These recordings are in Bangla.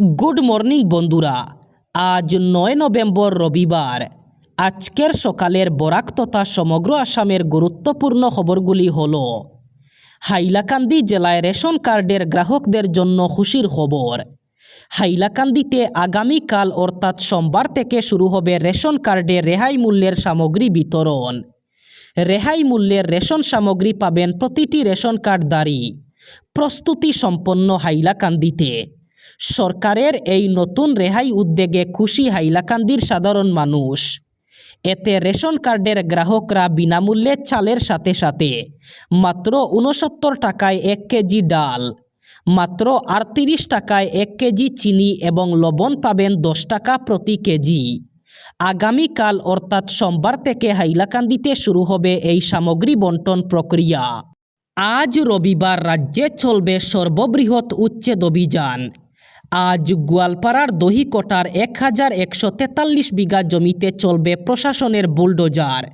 গুড মর্নিং বন্ধুরা। আজ নয় নভেম্বর রবিবার। আজকের সকালের বরাক তথা সমগ্র আসামের গুরুত্বপূর্ণ খবরগুলি হল, হাইলাকান্দি জেলায় রেশন কার্ডের গ্রাহকদের জন্য খুশির খবর, হাইলাকান্দিতে আগামীকাল অর্থাৎ সোমবার থেকে শুরু হবে রেশন কার্ডে রেহাই মূল্যের সামগ্রী বিতরণ। রেহাই মূল্যের রেশন সামগ্রী পাবেন প্রতিটি রেশন কার্ডধারী। প্রস্তুতি সম্পন্ন হাইলাকান্দিতে। সরকারের এই নতুন রেহাই উদ্যোগে খুশি হাইলাকান্দির সাধারণ মানুষ। এতে রেশন কার্ডের গ্রাহকরা বিনামূল্যে চালের সাথে সাথে মাত্র উনসত্তর টাকায় এক কেজি ডাল, মাত্র আটত্রিশ টাকায় এক কেজি চিনি এবং লবণ পাবেন দশ টাকা প্রতি কেজি। আগামীকাল অর্থাৎ সোমবার থেকে হাইলাকান্দিতে শুরু হবে এই সামগ্রী বন্টন প্রক্রিয়া। আজ রবিবার রাজ্যে চলবে সর্ববৃহৎ উচ্ছেদ অভিযান। আজ গোয়ালপাড়ার দহিকোটার এক হাজার একশো তেতাল্লিশ বিঘা জমিতে চলবে প্রশাসনের বুলডোজার।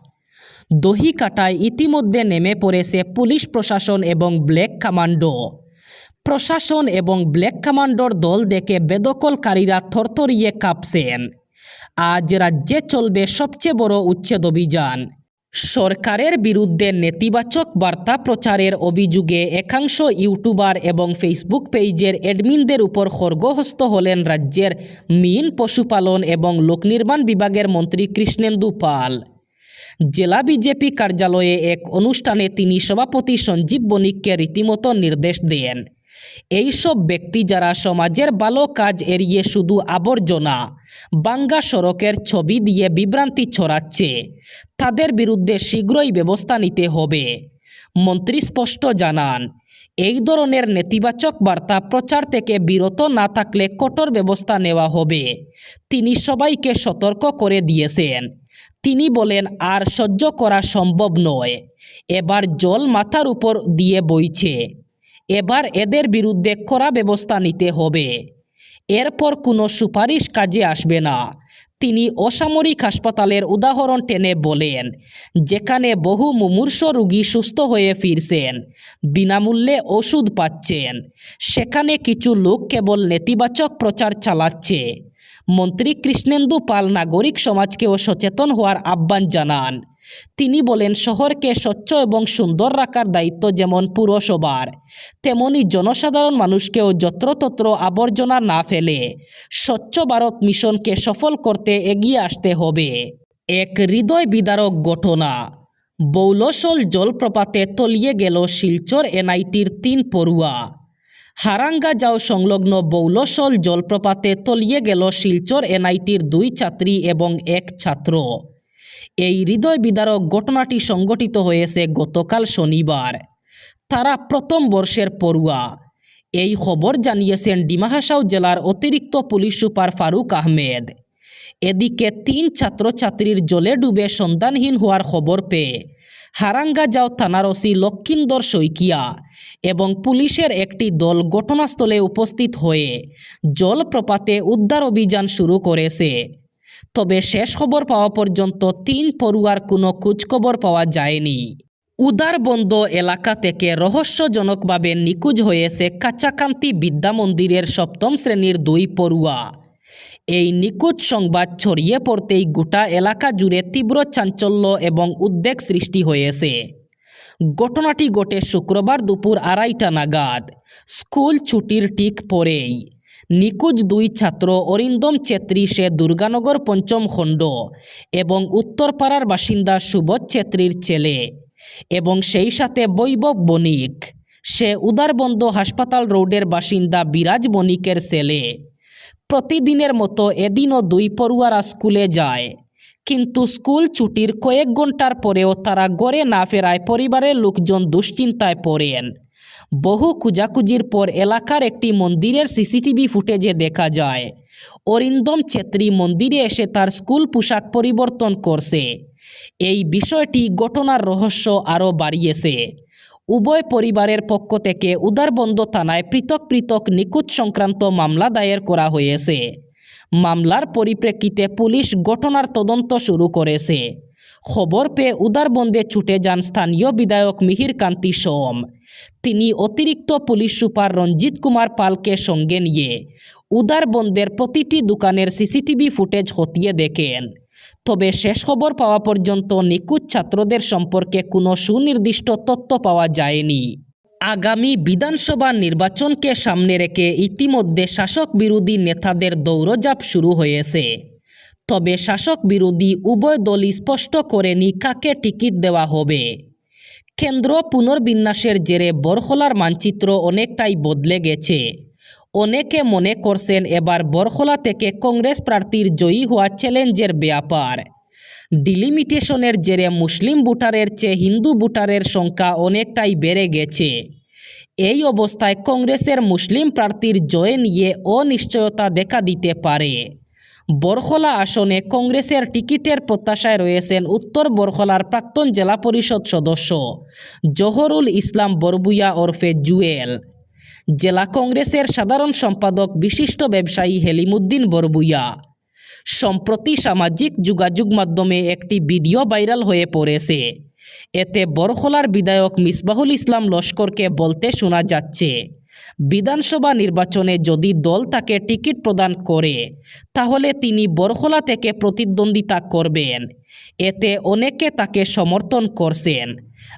দহিকাটায় ইতিমধ্যে নেমে পড়েছে পুলিশ প্রশাসন এবং ব্ল্যাক কমান্ডো। প্রশাসন এবং ব্ল্যাক কমান্ডোর দল দেখে বেদখলকারীরা থরথরিয়ে কাঁপছেন। আজ রাজ্যে চলবে সবচেয়ে বড় উচ্ছেদ অভিযান। সরকারের বিরুদ্ধে নেতিবাচক বার্তা প্রচারের অভিযোগে একাংশ ইউটিউবার এবং ফেসবুক পেজের অ্যাডমিনদের উপর খর্গহস্ত হলেন রাজ্যের মিন পশুপালন এবং লোকনির্মাণ বিভাগের মন্ত্রী কৃষ্ণেন্দু পাল। জেলা বিজেপি কার্যালয়ে এক অনুষ্ঠানে তিনি সভাপতি সঞ্জীব বণিককে রীতিমতো নির্দেশ দেন। এইসব ব্যক্তি যারা সমাজের ভালো কাজ এড়িয়ে শুধু আবর্জনা, বাঙ্গা সড়কের ছবি দিয়ে বিভ্রান্তি ছড়াচ্ছে, তাদের বিরুদ্ধে শীঘ্রই ব্যবস্থা নিতে হবে। মন্ত্রী স্পষ্ট জানান, এই ধরনের নেতিবাচক বার্তা প্রচার থেকে বিরত না থাকলে কঠোর ব্যবস্থা নেওয়া হবে। তিনি সবাইকে সতর্ক করে দিয়েছেন। তিনি বলেন, আর সহ্য করা সম্ভব নয়। এবার জল মাথার উপর দিয়ে বইছে। এবার এদের বিরুদ্ধে কড়া ব্যবস্থা নিতে হবে। এরপর কোনো সুপারিশ কাজে আসবে না। তিনি অসামরিক হাসপাতালের উদাহরণ টেনে বলেন, যেখানে বহু মুমূর্ষ রোগী সুস্থ হয়ে ফিরছেন, বিনামূল্যে ওষুধ পাচ্ছেন, সেখানে কিছু লোক কেবল নেতিবাচক প্রচার চালাচ্ছে। মন্ত্রী কৃষ্ণেন্দু পাল নাগরিক সমাজকেও সচেতন হওয়ার আহ্বান জানান। তিনি বলেন, শহরকে স্বচ্ছ এবং সুন্দর রাখার দায়িত্ব যেমন পুরসভার, তেমনি জনসাধারণ মানুষকেও যত্রতত্র আবর্জনা না ফেলে স্বচ্ছ ভারত মিশনকে সফল করতে এগিয়ে আসতে হবে। এক হৃদয় বিদারক ঘটনা। বৌলসল জলপ্রপাতে তলিয়ে গেল শিলচর এনআইটির তিন পড়ুয়া। হারাঙ্গা যাও সংলগ্ন বৌলসল জলপ্রপাতে তলিয়ে গেল শিলচর এনআইটির দুই ছাত্রী এবং এক ছাত্র। এই হৃদয় বিদারক ঘটনাটি সংঘটিত হয়েছে গতকাল শনিবার। তারা প্রথম বর্ষের পড়ুয়া। এই খবর জানিয়েছেন ডিমাহাসাও জেলার অতিরিক্ত পুলিশ সুপার ফারুক আহমেদ। এদিকে তিন ছাত্রছাত্রীর জলে ডুবে সন্ধানহীন হওয়ার খবর পেয়ে হারাঙ্গা যাও থানার ওসি লক্ষিন্দর শইকিয়া এবং পুলিশের একটি দল ঘটনাস্থলে উপস্থিত হয়ে জলপ্রপাতে উদ্ধার অভিযান শুরু করেছে। তবে শেষ খবর পাওয়া পর্যন্ত তিন পড়ুয়ার কোনো খোঁজখবর পাওয়া যায়নি। উদারবন্দ এলাকা থেকে রহস্যজনকভাবে নিখোঁজ হয়েছে কাচাকান্তি বিদ্যা মন্দিরের সপ্তম শ্রেণির দুই পড়ুয়া। এই নিখোঁজ সংবাদ ছড়িয়ে পড়তেই গোটা এলাকা জুড়ে তীব্র চাঞ্চল্য এবং উদ্বেগ সৃষ্টি হয়েছে। ঘটনাটি ঘটে শুক্রবার দুপুর আড়াইটা নাগাদ। স্কুল ছুটির ঠিক পরেই। নিখোঁজ দুই ছাত্র অরিন্দম ছেত্রী সে দুর্গানগর পঞ্চম খণ্ড এবং উত্তরপাড়ার বাসিন্দা সুবোধ ছেত্রীর ছেলে এবং সেই সাথে বৈভব বণিক। সে উদারবন্দ হাসপাতাল রোডের বাসিন্দা বিরাজ বণিকের ছেলে। প্রতিদিনের মতো এদিনও দুই পড়ুয়ারা স্কুলে যায়। কিন্তু স্কুল ছুটির কয়েক ঘণ্টার পরেও তারা গড়ে না ফেরায় পরিবারের লোকজন দুশ্চিন্তায় পড়েন। বহু খুঁজাখুঁজির পর এলাকার একটি মন্দিরের সিসিটিভি ফুটেজে দেখা যায়। অরিন্দম ছেত্রী মন্দিরে এসে তার স্কুল পোশাক পরিবর্তন করছে। এই বিষয়টি ঘটনার রহস্য আরও বাড়িয়েছে। উভয় পরিবারের পক্ষ থেকে উদারবন্দ থানায় পৃথক পৃথক নিখোঁজ সংক্রান্ত মামলা দায়ের করা হয়েছে। মামলার পরিপ্রেক্ষিতে পুলিশ ঘটনার তদন্ত শুরু করেছে। খবর পেয়ে উদারবন্দে ছুটে যান স্থানীয় বিধায়ক মিহির কান্তি সোম। তিনি অতিরিক্ত পুলিশ সুপার রঞ্জিত কুমার পালকে সঙ্গে নিয়ে উদারবন্দের প্রতিটি দোকানের সিসিটিভি ফুটেজ খতিয়ে দেখেন। তবে শেষ খবর পাওয়া পর্যন্ত নিখোঁজ ছাত্রদের সম্পর্কে কোনো সুনির্দিষ্ট তথ্য পাওয়া যায়নি। আগামী বিধানসভা নির্বাচনকে সামনে রেখে ইতিমধ্যে শাসক বিরোধী নেতাদের দৌড়ঝাঁপ শুরু হয়েছে। তবে শাসক বিরোধী উভয় দলই স্পষ্ট করেনি কাকে টিকিট দেওয়া হবে। কেন্দ্র পুনর্বিন্যাসের জেরে বরখলার মানচিত্র অনেকটাই বদলে গেছে। অনেকে মনে করছেন এবার বরখলা থেকে কংগ্রেস প্রার্থীর জয়ী হওয়া চ্যালেঞ্জের ব্যাপার। ডিলিমিটেশনের জেরে মুসলিম ভোটারের চেয়ে হিন্দু ভোটারের সংখ্যা অনেকটাই বেড়ে গেছে। এই অবস্থায় কংগ্রেসের মুসলিম প্রার্থীর জয় নিয়ে অনিশ্চয়তা দেখা দিতে পারে। বরখলা আসনে কংগ্রেসের টিকিটের প্রত্যাশায় রয়েছেন উত্তর বরখলার প্রাক্তন জেলা পরিষদ সদস্য জহরুল ইসলাম বরবুয়া ওরফে জুয়েল। জেলা কংগ্রেসের সাধারণ সম্পাদক বিশিষ্ট ব্যবসায়ী হেলিমুদ্দিন বরবুয়া সম্প্রতি সামাজিক যোগাযোগ মাধ্যমে একটি ভিডিও ভাইরাল হয়ে পড়েছে। এতে বরখলার বিধায়ক মিসবাহুল ইসলাম লস্করকে বলতে শোনা যাচ্ছে বিধানসভা নির্বাচনে যদি দল তাকে টিকিট প্রদান করে, তাহলে তিনি বরখলা থেকে প্রতিদ্বন্দ্বিতা করবেন। এতে অনেকে তাকে সমর্থন করছেন,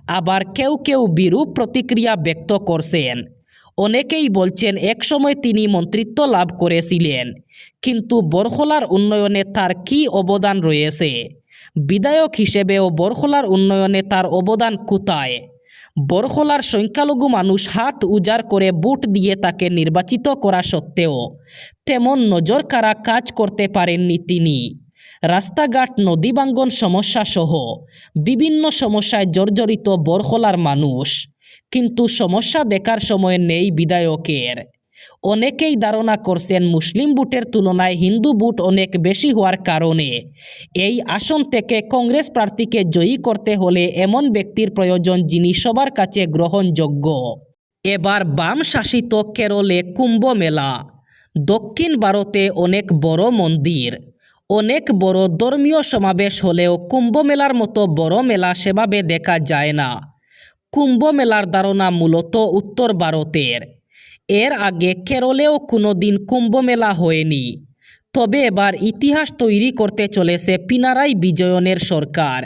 আবার কেউ কেউ বিরূপ প্রতিক্রিয়া ব্যক্ত করছেন। অনেকেই বলছেন, একসময় তিনি মন্ত্রিত্ব লাভ করেছিলেন, কিন্তু বরখলার উন্নয়নে তার কী অবদান রয়েছে? বিধায়ক হিসেবেও বরখলার উন্নয়নে তার অবদান কোথায়? বরখলার সংখ্যালঘু মানুষ হাত উজাড় করে বুট দিয়ে তাকে নির্বাচিত করা সত্ত্বেও তেমন নজর কারা কাজ করতে পারেননি তিনি। রাস্তাঘাট নদীবাঙ্গন সমস্যা সহ বিভিন্ন সমস্যায় জর্জরিত বরখলার মানুষ। কিন্তু সমস্যা দেখার সময় নেই বিধায়কের। অনেকেই ধারণা করছেন মুসলিম বুটের তুলনায় হিন্দু বুট অনেক বেশি হওয়ার কারণে। এই আসন থেকে কংগ্রেস প্রার্থীকে জয়ী করতে হলে এমন ব্যক্তির প্রয়োজন যিনি সবার কাছে গ্রহণযোগ্য। এবার বাম শাসিত কেরলে কুম্ভ মেলা। দক্ষিণ ভারতে অনেক বড় মন্দির। অনেক বড় ধর্মীয় সমাবেশ হলেও কুম্ভ মেলার মতো বড় মেলা সেভাবে দেখা যায় না। কুম্ভ মেলার ধারণা মূলত উত্তর ভারতের। এর আগে কেরলেও কোনো দিন কুম্ভ মেলা হয়নি। তবে এবার ইতিহাস তৈরি করতে চলেছে পিনারাই বিজয়নের সরকার।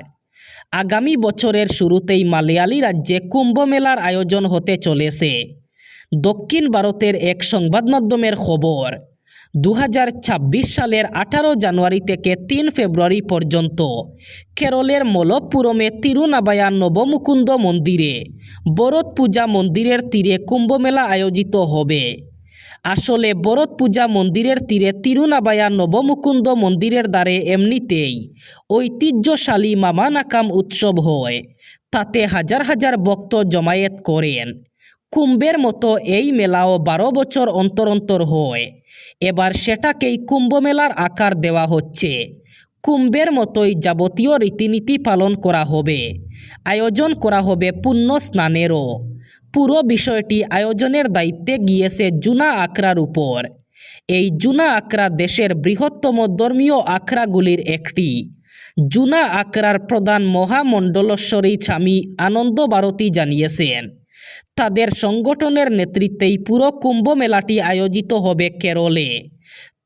আগামী বছরের শুরুতেই মালয়ালি রাজ্যে কুম্ভমেলার আয়োজন হতে চলেছে। দক্ষিণ ভারতের এক সংবাদ মাধ্যমের খবর। দু হাজার ছাব্বিশ সালের আঠারো জানুয়ারি থেকে তিন ফেব্রুয়ারি পর্যন্ত কেরলের মলপ্পুরমে তিরুনাবায়া নবমুকুন্দ মন্দিরে বরত পূজা মন্দিরের তীরে কুম্ভমেলা আয়োজিত হবে। আসলে বরত পূজা মন্দিরের তীরে তিরুনাবায়া নবমুকুন্দ মন্দিরের দ্বারে এমনিতেই ঐতিহ্যশালী মামানাকাম উৎসব হয়। তাতে হাজার হাজার ভক্ত জমায়েত করেন। কুম্ভের মতো এই মেলাও বারো বছর অন্তর অন্তর হয়। এবার সেটাকেই কুম্ভ মেলার আকার দেওয়া হচ্ছে। কুম্ভের মতোই যাবতীয় রীতিনীতি পালন করা হবে। আয়োজন করা হবে পুণ্য স্নানেরও। পুরো বিষয়টি আয়োজনের দায়িত্বে গিয়েছে জুনা আখড়ার উপর। এই জুনা আখড়া দেশের বৃহত্তম ধর্মীয় আখড়াগুলির একটি। জুনা আখড়ার প্রধান মহামণ্ডলেশ্বরী স্বামী আনন্দ ভারতী জানিয়েছেন তাদের সংগঠনের নেতৃত্বেই পুরো কুম্ভ মেলাটি আয়োজিত হবে কেরলে।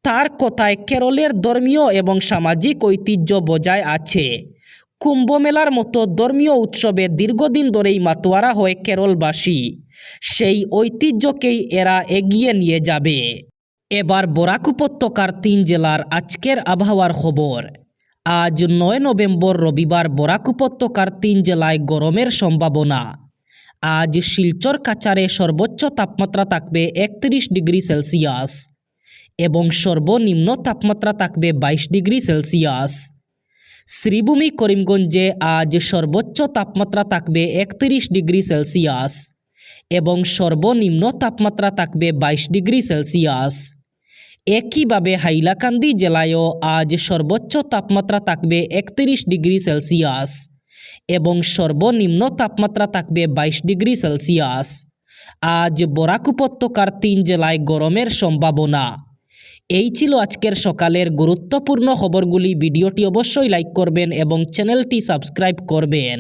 তার কথায় কেরলের ধর্মীয় এবং সামাজিক ঐতিহ্য বজায় আছে। কুম্ভ মেলার মতো ধর্মীয় উৎসবে দীর্ঘদিন ধরেই মাতোয়ারা হয় কেরলবাসী। সেই ঐতিহ্যকেই এরা এগিয়ে নিয়ে যাবে। এবার বরাক উপত্যকার তিন জেলার আজকের আবহাওয়ার খবর। আজ নয় নভেম্বর রবিবার বরাক উপত্যকার তিন জেলায় গরমের সম্ভাবনা। আজ শিলচর কাচারে সর্বোচ্চ তাপমাত্রা থাকবে একত্রিশ ডিগ্রি সেলসিয়াস এবং সর্বনিম্ন তাপমাত্রা থাকবে বাইশ ডিগ্রি সেলসিয়াস। শ্রীভূমি করিমগঞ্জে আজ সর্বোচ্চ তাপমাত্রা থাকবে একত্রিশ ডিগ্রি সেলসিয়াস এবং সর্বনিম্ন তাপমাত্রা থাকবে বাইশ ডিগ্রি সেলসিয়াস। একইভাবে হাইলাকান্দি জেলায়ও আজ সর্বোচ্চ তাপমাত্রা থাকবে একত্রিশ ডিগ্রি সেলসিয়াস। এবং সর্বনিম্ন তাপমাত্রা থাকবে বাইশ ডিগ্রি সেলসিয়াস। আজ বরাক উপত্যকার তিন জেলায় গরমের সম্ভাবনা। এই ছিল আজকের সকালের গুরুত্বপূর্ণ খবরগুলি। ভিডিওটি অবশ্যই লাইক করবেন এবং চ্যানেলটি সাবস্ক্রাইব করবেন।